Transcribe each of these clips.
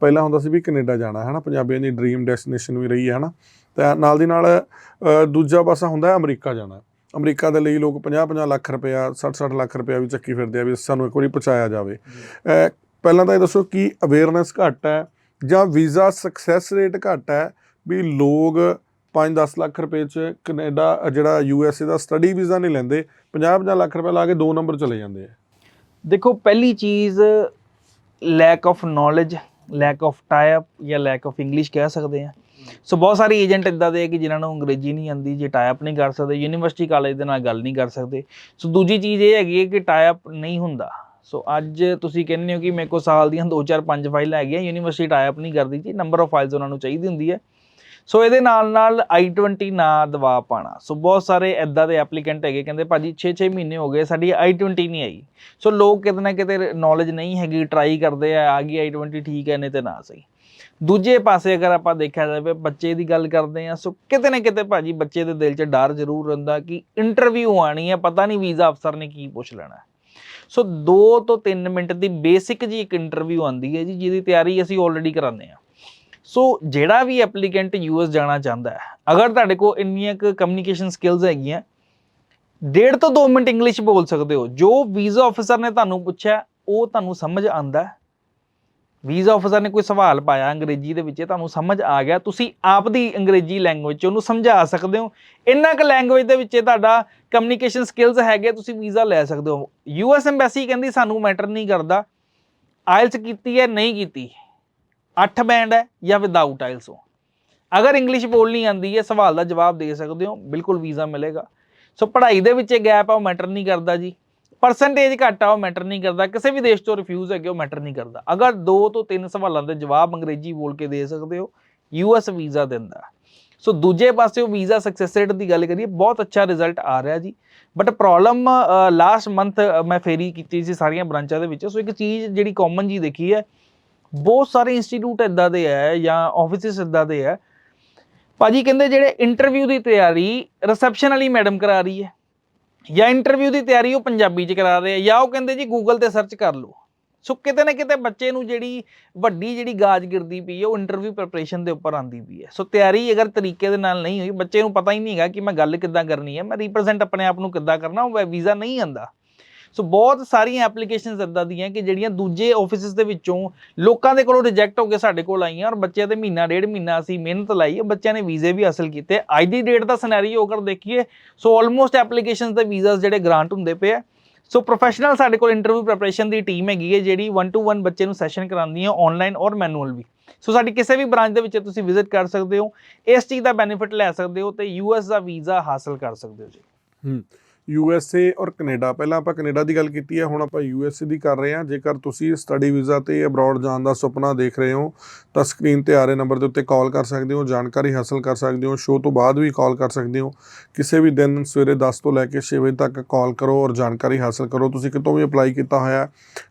ਪਹਿਲਾਂ ਹੁੰਦਾ ਸੀ ਵੀ ਕੈਨੇਡਾ ਜਾਣਾ ਹੈ ਨਾ ਪੰਜਾਬੀਆਂ ਦੀ ਡ੍ਰੀਮ ਡੈਸਟੀਨੇਸ਼ਨ ਵੀ ਰਹੀ ਹੈ ਹਨਾ। ਤੇ ਨਾਲ ਦੀ ਨਾਲ ਦੂਜਾ ਪਾਸਾ ਹੁੰਦਾ ਹੈ ਅਮਰੀਕਾ ਜਾਣਾ। ਅਮਰੀਕਾ ਦੇ ਲਈ ਲੋਕ 50-50 ਲੱਖ ਰੁਪਇਆ 60-60 ਲੱਖ ਰੁਪਇਆ ਵੀ ਚੱਕੀ ਫਿਰਦੇ ਆ ਵੀ ਸਾਨੂੰ ਇੱਕ ਵਾਰੀ ਪਹੁੰਚਾਇਆ ਜਾਵੇ। ਪਹਿਲਾਂ ਤਾਂ ਇਹ ਦੱਸੋ ਕਿ ਅਵੇਅਰਨੈਸ ਘੱਟ ਹੈ ਜਾਂ ਵੀਜ਼ਾ ਸਕਸੈਸ ਰੇਟ ਘੱਟ ਹੈ ਵੀ ਲੋਕ 5-10 ਲੱਖ ਰੁਪਏ ਚ ਕੈਨੇਡਾ ਜਿਹੜਾ ਯੂ ਐਸ ਏ ਦਾ ਸਟੱਡੀ ਵੀਜ਼ਾ ਨਹੀਂ ਲੈਂਦੇ 50-50 ਲੱਖ ਰੁਪਏ ਲਾ ਕੇ ਦੋ ਨੰਬਰ ਚਲੇ ਜਾਂਦੇ ਆ। ਦੇਖੋ ਪਹਿਲੀ ਚੀਜ਼ lack of knowledge lack of tie up ਜਾਂ ਲੈਕ ਆਫ ਇੰਗਲਿਸ਼ ਕਹਿ ਸਕਦੇ ਆ ਸੋ ਬਹੁਤ ਸਾਰੇ ਏਜੰਟ ਇਦਾਂ ਦੇ ਆ ਕਿ ਜਿਨ੍ਹਾਂ ਨੂੰ ਅੰਗਰੇਜ਼ੀ ਨਹੀਂ ਆਉਂਦੀ, ਜੇ ਟਾਈ ਅਪ ਨਹੀਂ ਕਰ ਸਕਦੇ ਯੂਨੀਵਰਸਿਟੀ ਕਾਲਜ ਦੇ ਨਾਲ ਗੱਲ ਨਹੀਂ ਕਰ ਸਕਦੇ। ਸੋ ਦੂਜੀ ਚੀਜ਼ ਇਹ ਹੈਗੀ ਹੈ ਕਿ ਟਾਈ ਅਪ ਨਹੀਂ ਹੁੰਦਾ। ਸੋ ਅੱਜ ਤੁਸੀਂ ਕਹਿੰਦੇ ਹੋ ਕਿ ਮੇਰੇ ਕੋਲ ਸਾਲ ਦੀਆਂ 2 4 5 ਫਾਈਲਾਂ ਹੈਗੀਆਂ ਯੂਨੀਵਰਸਿਟੀ ਟਾਈ ਅਪ ਨਹੀਂ ਕਰਦੀ ਜੀ ਨੰਬਰ ਆਫ ਫਾਈਲਸ ਉਹਨਾਂ ਨੂੰ ਚਾਹੀਦੀ ਹੁੰਦੀ ਹੈ। ਸੋ ਇਹਦੇ ਨਾਲ ਨਾਲ i20 ਨਾ ਦਵਾ ਪਾਣਾ ਸੋ ਬਹੁਤ ਸਾਰੇ ਐਦਾਂ ਦੇ ਐਪਲੀਕੈਂਟ ਹੈਗੇ, ਕਹਿੰਦੇ ਭਾਜੀ 6-6 ਮਹੀਨੇ ਹੋ ਗਏ, ਸਾਡੀ i20 ਨਹੀਂ ਆਈ। ਸੋ ਲੋਕ ਕਿਤੇ ਨਾ ਕਿਤੇ ਨੌਲੇਜ ਨਹੀਂ ਹੈਗੀ ਟਰਾਈ ਕਰਦੇ ਆ ਆ ਗਈ i20 ਠੀਕ ਹੈ, ਨਹੀਂ ਤੇ ਨਾ ਸਹੀ। ਦੂਜੇ ਪਾਸੇ ਅਗਰ ਆਪਾਂ ਦੇਖਿਆ ਜਾਵੇ, ਬੱਚੇ ਦੀ ਗੱਲ ਕਰਦੇ ਆ ਸੋ ਕਿਤੇ ਨਾ ਕਿਤੇ ਭਾਜੀ ਬੱਚੇ ਦੇ ਦਿਲ 'ਚ ਡਰ ਜ਼ਰੂਰ ਰਹਿੰਦਾ ਕਿ ਇੰਟਰਵਿਊ ਆਣੀ ਹੈ ਪਤਾ ਨਹੀਂ ਵੀਜ਼ਾ ਅਫਸਰ ਨੇ ਕੀ ਪੁੱਛ ਲੈਣਾ। ਸੋ 2 ਤੋਂ 3 ਮਿੰਟ ਦੀ ਬੇਸਿਕ ਜੀ ਇੱਕ ਇੰਟਰਵਿਊ ਆਂਦੀ ਹੈ ਜੀ, ਜਿਹਦੀ ਤਿਆਰੀ ਅਸੀਂ ਆਲਰੇਡੀ ਕਰਾਉਂਦੇ ਆ। ਸੋ ਜਿਹੜਾ ਵੀ ਐਪਲੀਕੈਂਟ ਯੂਐਸ ਜਾਣਾ ਚਾਹੁੰਦਾ ਹੈ, ਅਗਰ ਤੁਹਾਡੇ ਕੋਲ ਇੰਨੀਆਂ ਕੁ ਕਮਿਊਨੀਕੇਸ਼ਨ ਸਕਿੱਲਸ ਹੈਗੀਆਂ, ਡੇਢ ਤੋਂ 2 ਮਿੰਟ ਇੰਗਲਿਸ਼ ਬੋਲ ਸਕਦੇ ਹੋ। ਜੋ ਵੀਜ਼ਾ ਆਫੀਸਰ ਨੇ ਤੁਹਾਨੂੰ ਪੁੱਛਿਆ, ਉਹ ਤੁਹਾਨੂੰ ਸਮਝ ਆਂਦਾ ਵੀਜ਼ਾ ਆਫੀਸਰ ਨੇ ਕੋਈ ਸਵਾਲ ਪਾਇਆ ਅੰਗਰੇਜ਼ੀ ਦੇ ਵਿੱਚ ਤੁਹਾਨੂੰ ਸਮਝ ਆ ਗਿਆ। ਤੁਸੀਂ ਆਪ ਦੀ ਅੰਗਰੇਜ਼ੀ ਲੈਂਗੁਏਜ ਚ ਉਹਨੂੰ ਸਮਝਾ ਸਕਦੇ ਹੋ। ਇੰਨਾ ਕੁ ਲੈਂਗੁਏਜ ਦੇ ਵਿੱਚ ਤੁਹਾਡਾ ਕਮਿਊਨੀਕੇਸ਼ਨ ਸਕਿੱਲਸ ਹੈਗੇ, ਤੁਸੀਂ ਵੀਜ਼ਾ ਲੈ ਸਕਦੇ ਹੋ। ਯੂਐਸ ਐਮਬੈਸੀ ਕਹਿੰਦੀ, ਸਾਨੂੰ ਮੈਟਰ ਨਹੀਂ ਕਰਦਾ। ਆਇਲਸ ਕੀਤੀ ਹੈ, ਨਹੀਂ ਕੀਤੀ? 8 ਬੈਂਡ ਹੈ ਜਾਂ ਵਿਦਆਊਟ ਆਇਲਸ ਹੋ ਅਗਰ ਇੰਗਲਿਸ਼ ਬੋਲਣੀ ਆਂਦੀ ਹੈ, ਸਵਾਲ ਦਾ ਜਵਾਬ ਦੇ ਸਕਦੇ ਹੋ, ਬਿਲਕੁਲ ਵੀਜ਼ਾ ਮਿਲੇਗਾ। ਸੋ ਪੜ੍ਹਾਈ ਦੇ ਵਿੱਚ ਇਹ ਗੈਪ ਆ, ਉਹ ਮੈਟਰ ਨਹੀਂ ਕਰਦਾ ਜੀ। ਪਰਸੈਂਟੇਜ ਘੱਟ ਆ, ਉਹ ਮੈਟਰ ਨਹੀਂ ਕਰਦਾ। ਕਿਸੇ ਵੀ ਦੇਸ਼ ਤੋਂ ਰਿਫਿਊਜ਼ ਹੈਗੇ, ਉਹ ਮੈਟਰ ਨਹੀਂ ਕਰਦਾ। ਅਗਰ 2 ਤੋਂ 3 ਸਵਾਲਾਂ ਦੇ ਜਵਾਬ ਅੰਗਰੇਜ਼ੀ ਬੋਲ ਕੇ ਦੇ ਸਕਦੇ ਹੋ ਯੂਐਸ ਵੀਜ਼ਾ ਦਿੰਦਾ ਸੋ ਦੂਜੇ ਪਾਸੇ ਉਹ ਵੀਜ਼ਾ ਸਕਸੈਸ ਰੇਟ ਦੀ ਗੱਲ ਕਰੀਏ, ਬਹੁਤ ਅੱਛਾ ਰਿਜ਼ਲਟ ਆ ਰਿਹਾ ਜੀ। ਬਟ ਪ੍ਰੋਬਲਮ ਲਾਸਟ ਮੰਥ ਮੈਂ ਫੇਰੀ ਕੀਤੀ ਸੀ ਸਾਰੀਆਂ ਬ੍ਰਾਂਚਾਂ ਦੇ ਵਿੱਚ। ਸੋ ਇੱਕ ਚੀਜ਼ ਜਿਹੜੀ ਕਾਮਨ ਜੀ ਦੇਖੀ ਹੈ ਬਹੁਤ ਸਾਰੇ ਇੰਸਟੀਚਿਊਟ ਇਦਾਂ ਦੇ ਹੈ ਜਾਂ ਆਫਿਸਿਸ ਇਦਾਂ ਦੇ ਹੈ ਭਾਜੀ ਕਹਿੰਦੇ ਜਿਹੜੇ ਇੰਟਰਵਿਊ ਦੀ ਤਿਆਰੀ ਰਿਸੈਪਸ਼ਨ ਵਾਲੀ ਮੈਡਮ ਕਰਾ ਰਹੀ ਹੈ ਜਾਂ ਇੰਟਰਵਿਊ ਦੀ ਤਿਆਰੀ ਉਹ ਪੰਜਾਬੀ ਚ ਕਰਾ ਰਹੇ ਆ ਜਾਂ ਉਹ ਕਹਿੰਦੇ ਜੀ ਗੂਗਲ ਤੇ ਸਰਚ ਕਰ ਲਓ। ਸੋ ਕਿਤੇ ਨਾ ਕਿਤੇ ਬੱਚੇ ਨੂੰ ਜਿਹੜੀ ਵੱਡੀ ਜਿਹੜੀ ਗਾਜ ਗਿਰਦੀ ਪਈ ਹੈ ਉਹ ਇੰਟਰਵਿਊ ਪ੍ਰੈਪਰੇਸ਼ਨ ਦੇ ਉੱਪਰ ਆਂਦੀ ਪਈ ਹੈ। ਸੋ ਤਿਆਰੀ ਅਗਰ ਤਰੀਕੇ ਦੇ ਨਾਲ ਨਹੀਂ ਹੋਈ, ਬੱਚੇ ਨੂੰ ਪਤਾ ਹੀ ਨਹੀਂ ਹੈਗਾ ਕਿ ਮੈਂ ਗੱਲ ਕਿੱਦਾਂ ਕਰਨੀ ਹੈ, ਮੈਂ ਰਿਪਰੈਜ਼ੈਂਟ ਆਪਣੇ ਆਪ ਨੂੰ ਕਿੱਦਾਂ ਕਰਨਾ, ਉਹ ਵੀਜ਼ਾ ਨਹੀਂ ਆਂਦਾ ਸੋ ਬਹੁਤ ਸਾਰੀਆਂ ਐਪਲੀਕੇਸ਼ਨਸ ਇਦਾਂ ਦੀਆਂ ਕਿ ਜਿਹੜੀਆਂ ਦੂਜੇ ਆਫਿਸਿਸ ਦੇ ਵਿੱਚੋਂ ਲੋਕਾਂ ਦੇ ਕੋਲੋਂ ਰਿਜੈਕਟ ਹੋ ਕੇ ਸਾਡੇ ਕੋਲ ਆਈਆਂ ਔਰ ਬੱਚਿਆਂ ਦੇ ਮਹੀਨਾ, ਡੇਢ ਮਹੀਨਾ ਅਸੀਂ ਮਿਹਨਤ ਲਾਈ ਹੈ, ਬੱਚਿਆਂ ਨੇ ਵੀਜ਼ੇ ਵੀ ਹਾਸਲ ਕੀਤੇ। ਅੱਜ ਦੀ ਡੇਟ ਦਾ ਸਿਨੈਰੀਓ ਅਗਰ ਦੇਖੀਏ ਸੋ ਆਲਮੋਸਟ ਐਪਲੀਕੇਸ਼ਨਸ ਦੇ ਵੀਜ਼ਾਸ ਜਿਹੜੇ ਗ੍ਰਾਂਟ ਹੁੰਦੇ ਪਏ ਆ। ਸੋ ਪ੍ਰੋਫੈਸ਼ਨਲ ਸਾਡੇ ਕੋਲ ਇੰਟਰਵਿਊ ਪ੍ਰੈਪਰੇਸ਼ਨ ਦੀ ਟੀਮ ਹੈਗੀ ਹੈ, ਜਿਹੜੀ 1 ਟੂ 1 ਬੱਚੇ ਨੂੰ ਸੈਸ਼ਨ ਕਰਾਉਂਦੀ ਹੈ ਆਨਲਾਈਨ ਔਰ ਮੈਨੂਅਲ ਵੀ। ਸੋ ਸਾਡੀ ਕਿਸੇ ਵੀ ਬ੍ਰਾਂਚ ਦੇ ਵਿੱਚ ਤੁਸੀਂ ਵਿਜ਼ਿਟ ਕਰ ਸਕਦੇ ਹੋ, ਇਸ ਚੀਜ਼ ਦਾ ਬੈਨੀਫਿਟ ਲੈ ਸਕਦੇ ਹੋ ਤੇ ਯੂਐਸ ਦਾ ਵੀਜ਼ਾ ਹਾਸਲ ਕਰ ਸਕਦੇ ਹੋ ਜੀ। ਹੂੰ। ਯੂ ਐਸ ਏ ਔਰ ਕੈਨੇਡਾ। ਪਹਿਲਾਂ ਆਪਾਂ ਕੈਨੇਡਾ ਦੀ ਗੱਲ ਕੀਤੀ ਹੈ, ਹੁਣ ਆਪਾਂ ਯੂ ਐਸ ਏ ਦੀ ਕਰ ਰਹੇ ਹਾਂ। ਜੇਕਰ ਤੁਸੀਂ ਸਟੱਡੀ ਵੀਜ਼ਾ ਤੇ ਅਬਰਾਡ ਜਾਣ ਦਾ ਸੁਪਨਾ ਦੇਖ ਰਹੇ ਹੋ, ਤਾਂ ਸਕਰੀਨ ਤੇ ਆ ਰਹੇ ਨੰਬਰ ਦੇ ਉੱਤੇ ਕਾਲ ਕਰ ਸਕਦੇ ਹੋ, ਜਾਣਕਾਰੀ ਹਾਸਲ ਕਰ ਸਕਦੇ ਹੋ ਸ਼ੋਅ ਤੋਂ ਬਾਅਦ ਵੀ ਕਾਲ ਕਰ ਸਕਦੇ ਹੋ। ਕਿਸੇ ਵੀ ਦਿਨ ਸਵੇਰੇ 10 ਤੋਂ ਲੈ ਕੇ 6 ਵਜੇ ਤੱਕ ਕਾਲ ਕਰੋ ਔਰ ਜਾਣਕਾਰੀ ਹਾਸਲ ਕਰੋ। ਤੁਸੀਂ ਕਿਤੋਂ ਵੀ ਅਪਲਾਈ ਕੀਤਾ ਹੋਇਆ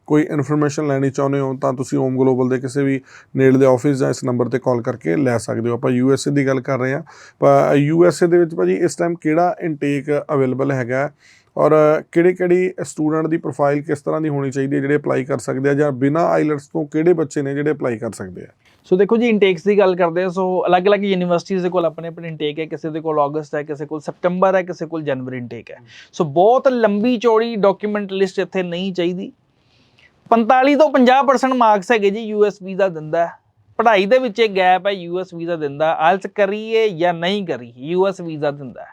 ਕੋਈ ਇਨਫੋਰਮੇਸ਼ਨ ਲੈਣੀ ਚਾਹੁੰਦੇ ਹੋ ਤਾਂ ਤੁਸੀਂ ਓਮ ਗਲੋਬਲ ਦੇ ਕਿਸੇ ਵੀ ਨੇੜੇ ਦੇ ਆਫਿਸ ਜਾਂ ਇਸ ਨੰਬਰ ਤੇ ਕਾਲ ਕਰਕੇ ਲੈ ਸਕਦੇ ਹੋ। ਆਪਾਂ ਯੂ ਐਸ ਏ ਦੀ ਗੱਲ ਕਰ ਰਹੇ ਹਾਂ। ਪਰ ਯੂ ਐਸ ਏ ਦੇ ਵਿੱਚ ਭਾਜੀ ਇਸ ਟਾਈਮ ਕਿਹੜਾ ਇਨਟੇਕ ਅਵੇਲੇਬਲ ਹੈਗਾ? ਔਰ ਕਿਹੜੀ ਕਿਹੜੀ ਸਟੂਡੈਂਟ ਦੀ ਪ੍ਰੋਫਾਈਲ ਕਿਸ ਤਰ੍ਹਾਂ ਦੀ ਹੋਣੀ ਚਾਹੀਦੀ ਹੈ ਜਿਹੜੇ ਅਪਲਾਈ ਕਰ ਸਕਦੇ ਆ ਜਾਂ ਬਿਨਾ ਆਈਲਟਸ ਤੋਂ ਕਿਹੜੇ ਬੱਚੇ ਨੇ ਜਿਹੜੇ ਅਪਲਾਈ ਕਰ ਸਕਦੇ ਆ? ਸੋ ਦੇਖੋ ਜੀ ਇਨਟੇਕਸ ਦੀ ਗੱਲ ਕਰਦੇ ਹਾਂ। ਸੋ ਅਲੱਗ-ਅਲੱਗ ਯੂਨੀਵਰਸਿਟੀਜ਼ ਦੇ ਕੋਲ ਆਪਣੇ ਆਪਣੇ ਇਨਟੇਕ ਹੈ। ਕਿਸੇ ਦੇ ਕੋਲ ਅਗਸਤ ਹੈ ਕਿਸੇ ਕੋਲ ਸਪਟੈਂਬਰ ਹੈ ਕਿਸੇ ਕੋਲ ਜਨਵਰੀ ਇਨਟੇਕ ਹੈ। ਸੋ ਬਹੁਤ ਲੰਬੀ ਚੌੜੀ ਡਾਕੂਮੈਂਟ ਲਿਸਟ ਇੱਥੇ ਨਹੀਂ ਚਾਹੀਦੀ। 45 ਤੋਂ 50% ਮਾਰਕਸ ਹੈਗੇ ਜੀ ਯੂਐਸ ਵੀਜ਼ਾ ਦਿੰਦਾ ਪੜ੍ਹਾਈ ਦੇ ਵਿੱਚ ਇਹ ਗੈਪ ਹੈ ਯੂਐਸ ਵੀਜ਼ਾ ਦਿੰਦਾ ਆਲਸ ਕਰੀਏ ਜਾਂ ਨਹੀਂ ਕਰੀ ਯੂਐਸ ਵੀਜ਼ਾ ਦਿੰਦਾ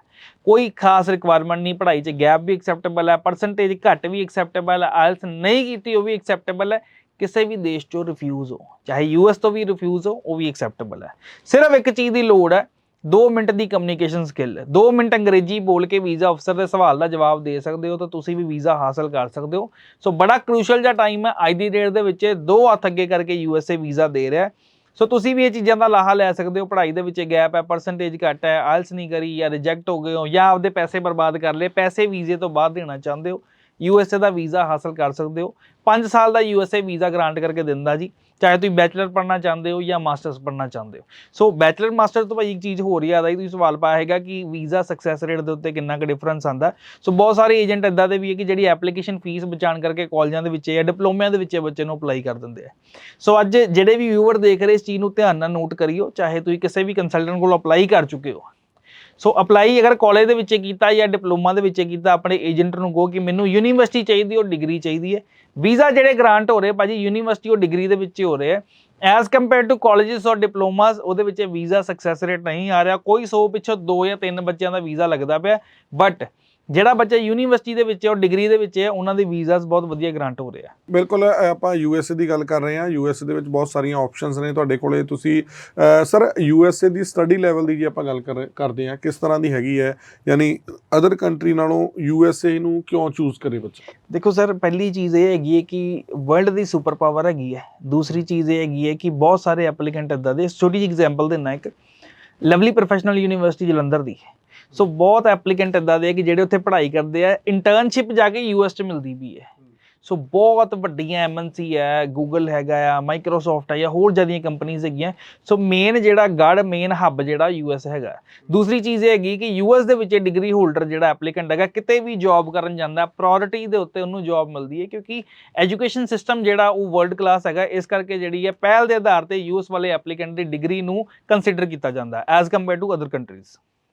ਕੋਈ ਖਾਸ ਰਿਕੁਆਇਰਮੈਂਟ ਨਹੀਂ, ਪੜ੍ਹਾਈ 'ਚ ਗੈਪ ਵੀ ਐਕਸੈਪਟੇਬਲ ਹੈ ਪਰਸੈਂਟੇਜ ਘੱਟ ਵੀ ਐਕਸੈਪਟੇਬਲ ਹੈ, ਆਲਸ ਨਹੀਂ ਕੀਤੀ ਉਹ ਵੀ ਐਕਸੈਪਟੇਬਲ ਹੈ, ਕਿਸੇ ਵੀ ਦੇਸ਼ 'ਚੋਂ ਰਿਫਿਊਜ਼ ਹੋ। ਚਾਹੇ ਯੂਐਸ ਤੋਂ ਵੀ ਰਿਫਿਊਜ਼ ਹੋ, ਉਹ ਵੀ ਐਕਸੈਪਟੇਬਲ ਹੈ। ਸਿਰਫ ਇੱਕ ਚੀਜ਼ ਦੀ ਲੋੜ ਹੈ 2 ਮਿੰਟ ਦੀ ਕਮਿਊਨੀਕੇਸ਼ਨ ਸਕਿੱਲ 2 ਮਿੰਟ ਅੰਗਰੇਜ਼ੀ ਬੋਲ ਕੇ ਵੀਜ਼ਾ ਅਫਸਰ ਦੇ ਸਵਾਲ ਦਾ ਜਵਾਬ ਦੇ ਸਕਦੇ ਹੋ ਤਾਂ ਤੁਸੀਂ ਵੀ ਵੀਜ਼ਾ ਹਾਸਲ ਕਰ ਸਕਦੇ ਹੋ। ਸੋ ਬੜਾ ਕ੍ਰੂਸ਼ਲ ਜਿਹਾ ਟਾਈਮ ਹੈ। ਅੱਜ ਦੀ ਡੇਟ ਦੇ ਵਿੱਚ ਦੋ ਹੱਥ ਅੱਗੇ ਕਰਕੇ ਯੂਐਸਏ ਵੀਜ਼ਾ ਦੇ ਰਿਹਾ ਸੋ ਤੁਸੀਂ ਵੀ ਇਹ ਚੀਜ਼ਾਂ ਦਾ ਲਾਹਾ ਲੈ ਸਕਦੇ ਹੋ। ਪੜ੍ਹਾਈ ਦੇ ਵਿੱਚ ਗੈਪ ਹੈ ਪਰਸੈਂਟੇਜ ਘੱਟ ਹੈ ਆਇਲਸ ਨਹੀਂ ਕਰੀ ਜਾਂ ਰਿਜੈਕਟ ਹੋ ਗਏ ਹੋ ਜਾਂ ਆਪਦੇ ਪੈਸੇ ਬਰਬਾਦ ਕਰ ਲਏ। ਪੈਸੇ ਵੀਜ਼ੇ ਤੋਂ ਬਾਅਦ ਦੇਣਾ ਚਾਹੁੰਦੇ ਹੋ। ਯੂਐਸਏ ਦਾ ਵੀਜ਼ਾ ਹਾਸਲ ਕਰ ਸਕਦੇ ਹੋ। 5 ਸਾਲ ਦਾ ਯੂਐਸਏ ਵੀਜ਼ਾ ਗ੍ਰਾਂਟ ਕਰਕੇ ਦਿੰਦਾ ਜੀ। ਚਾਹੇ ਤੁਸੀਂ ਬੈਚਲਰ ਪੜ੍ਹਨਾ ਚਾਹੁੰਦੇ ਹੋ ਜਾਂ ਮਾਸਟਰਸ ਪੜ੍ਹਨਾ ਚਾਹੁੰਦੇ ਹੋ। ਸੋ ਬੈਚਲਰ ਮਾਸਟਰ ਤੋਂ ਭਾਈ ਇੱਕ ਚੀਜ਼ ਹੋਰ ਯਾਦ ਆਈ, ਤੁਸੀਂ ਸਵਾਲ ਪਾਇਆ ਹੈਗਾ ਕਿ ਵੀਜ਼ਾ ਸਕਸੈਸ ਰੇਟ ਦੇ ਉੱਤੇ ਕਿੰਨਾ ਕੁ ਡਿਫਰੈਂਸ ਆਂਦਾ ਸੋ ਬਹੁਤ ਸਾਰੇ ਏਜੰਟ ਇਦਾਂ ਦੇ ਵੀ ਹੈ ਕਿ ਜਿਹੜੀ ਐਪਲੀਕੇਸ਼ਨ ਫੀਸ ਬਚਾਉਣ ਕਰਕੇ ਕਾਲਜਾਂ ਦੇ ਵਿੱਚ ਜਾਂ ਡਿਪਲੋਮਿਆਂ ਦੇ ਵਿੱਚ ਬੱਚੇ ਨੂੰ ਅਪਲਾਈ ਕਰ ਦਿੰਦੇ ਆ। ਸੋ ਅੱਜ ਜਿਹੜੇ ਵੀ ਵਿਊਅਰ ਦੇਖ ਰਹੇ ਇਸ ਚੀਜ਼ ਨੂੰ ਧਿਆਨ ਨਾਲ ਨੋਟ ਕਰਿਓ। ਚਾਹੇ ਤੁਸੀਂ ਕਿਸੇ ਵੀ ਕੰਸਲਟੈਂਟ ਕੋਲ ਅਪਲਾਈ ਕਰ ਚੁੱਕੇ ਹੋ। ਸੋ ਅਪਲਾਈ ਅਗਰ ਕਾਲਜ ਦੇ ਵਿੱਚ ਕੀਤਾ ਜਾਂ ਡਿਪਲੋਮਾ ਦੇ ਵਿੱਚ ਕੀਤਾ, ਆਪਣੇ ਏਜੰਟ ਨੂੰ ਕਹੋ ਕਿ ਮੈਨੂੰ ਯੂਨੀਵਰਸਿਟੀ ਚਾਹੀਦੀ ਔਰ ਡਿਗਰੀ ਚਾਹੀਦੀ ਹੈ। ਵੀਜ਼ਾ ਜਿਹੜੇ ਗ੍ਰਾਂਟ ਹੋ ਰਹੇ ਭਾਜੀ ਯੂਨੀਵਰਸਿਟੀ ਉਹ ਡਿਗਰੀ ਦੇ ਵਿੱਚ ਹੋ ਰਹੇ ਹੈ ਐਜ਼ ਕੰਪੇਅਰ ਟੂ ਕਾਲਜਸ ਔਰ ਡਿਪਲੋਮਾਸ ਉਹਦੇ ਵਿੱਚ ਵੀਜ਼ਾ ਸਕਸੈਸ ਰੇਟ ਨਹੀਂ ਆ ਰਿਹਾ। ਕੋਈ 100 ਪਿੱਛੋਂ 2 ਜਾਂ 3 ਬੱਚਿਆਂ ਦਾ ਵੀਜ਼ਾ ਲੱਗਦਾ ਪਿਆ। ਬਟ ਜਿਹੜਾ ਬੱਚਾ ਯੂਨੀਵਰਸਿਟੀ ਦੇ ਵਿੱਚ ਹੈ ਔਰ ਡਿਗਰੀ ਦੇ ਵਿੱਚ ਹੈ ਉਹਨਾਂ ਦੇ ਵੀਜ਼ਾਸ ਬਹੁਤ ਵਧੀਆ ਗ੍ਰਾਂਟ ਹੋ ਰਹੇ। ਆ ਬਿਲਕੁਲ ਆਪਾਂ ਯੂਐਸਏ ਦੀ ਗੱਲ ਕਰ ਰਹੇ ਹਾਂ। ਯੂਐਸਏ ਦੇ ਵਿੱਚ ਬਹੁਤ ਸਾਰੀਆਂ ਆਪਸ਼ਨਸ ਨੇ ਤੁਹਾਡੇ ਕੋਲੇ। ਤੁਸੀਂ ਸਰ ਯੂਐਸਏ ਦੀ ਸਟੱਡੀ ਲੈਵਲ ਦੀ ਜੇ ਆਪਾਂ ਗੱਲ ਕਰ ਕਰਦੇ ਹਾਂ ਕਿਸ ਤਰ੍ਹਾਂ ਦੀ ਹੈਗੀ ਹੈ? ਯਾਨੀ ਅਦਰ ਕੰਟਰੀ ਨਾਲੋਂ ਯੂਐਸਏ ਨੂੰ ਕਿਉਂ ਚੂਜ਼ ਕਰੇ ਬੱਚਾ? ਦੇਖੋ ਸਰ ਪਹਿਲੀ ਚੀਜ਼ ਇਹ ਹੈਗੀ ਹੈ ਕਿ ਵਰਲਡ ਦੀ ਸੁਪਰ ਪਾਵਰ ਹੈਗੀ ਹੈ। ਦੂਸਰੀ ਚੀਜ਼ ਇਹ ਹੈਗੀ ਹੈ ਕਿ ਬਹੁਤ ਸਾਰੇ ਐਪਲੀਕੈਂਟ ਇਦਾਂ ਦੇ ਛੋਟੀ ਜਿਹੀ ਐਗਜ਼ਾਮਪਲ ਦੇਣਾ ਇੱਕ ਲਵਲੀ ਪ੍ਰੋਫੈਸ਼ਨਲ ਯੂਨੀਵਰਸਿਟੀ ਜਲੰਧਰ ਦੀ ਸੋ ਬਹੁਤ ਐਪਲੀਕੈਂਟ ਇਦਾਂ ਦੇ ਆ ਕਿ ਜਿਹੜੇ ਉੱਥੇ ਪੜ੍ਹਾਈ ਕਰਦੇ ਆ ਇੰਟਰਨਸ਼ਿਪ ਜਾ ਕੇ ਯੂਐਸ 'ਚ ਮਿਲਦੀ ਵੀ ਹੈ। ਸੋ ਬਹੁਤ ਵੱਡੀਆਂ ਐਮਐਨਸੀ ਹੈ ਗੂਗਲ ਹੈਗਾ ਆ ਮਾਈਕਰੋਸਾਫਟ ਹੈ ਜਾਂ ਹੋਰ ਜਿਆਦੀਆਂ ਕੰਪਨੀਆਂ ਹੈਗੀਆਂ। ਸੋ ਮੇਨ ਜਿਹੜਾ ਗੜ ਮੇਨ ਹੱਬ ਜਿਹੜਾ ਯੂਐਸ ਹੈਗਾ। ਦੂਸਰੀ ਚੀਜ਼ ਇਹ ਹੈਗੀ ਕਿ ਯੂਐਸ ਦੇ ਵਿੱਚ ਡਿਗਰੀ ਹੋਲਡਰ ਜਿਹੜਾ ਐਪਲੀਕੈਂਟ ਹੈਗਾ, ਕਿਤੇ ਵੀ ਜੌਬ ਕਰਨ ਜਾਂਦਾ ਪ੍ਰਾਇੋਰਟੀ ਦੇ ਉੱਤੇ ਉਹਨੂੰ ਜੌਬ ਮਿਲਦੀ ਹੈ ਕਿਉਂਕਿ ਐਜੂਕੇਸ਼ਨ ਸਿਸਟਮ ਜਿਹੜਾ ਉਹ ਵਰਲਡ ਕਲਾਸ ਹੈਗਾ, ਇਸ ਕਰਕੇ ਜਿਹੜੀ ਹੈ ਪਹਿਲ ਦੇ ਆਧਾਰ ਤੇ ਯੂਐਸ ਵਾਲੇ ਐਪਲੀਕੈਂਟ ਦੀ ਡਿਗਰੀ ਨੂੰ ਕੰਸੀਡਰ ਕੀਤਾ ਜਾਂਦਾ as compare to other countries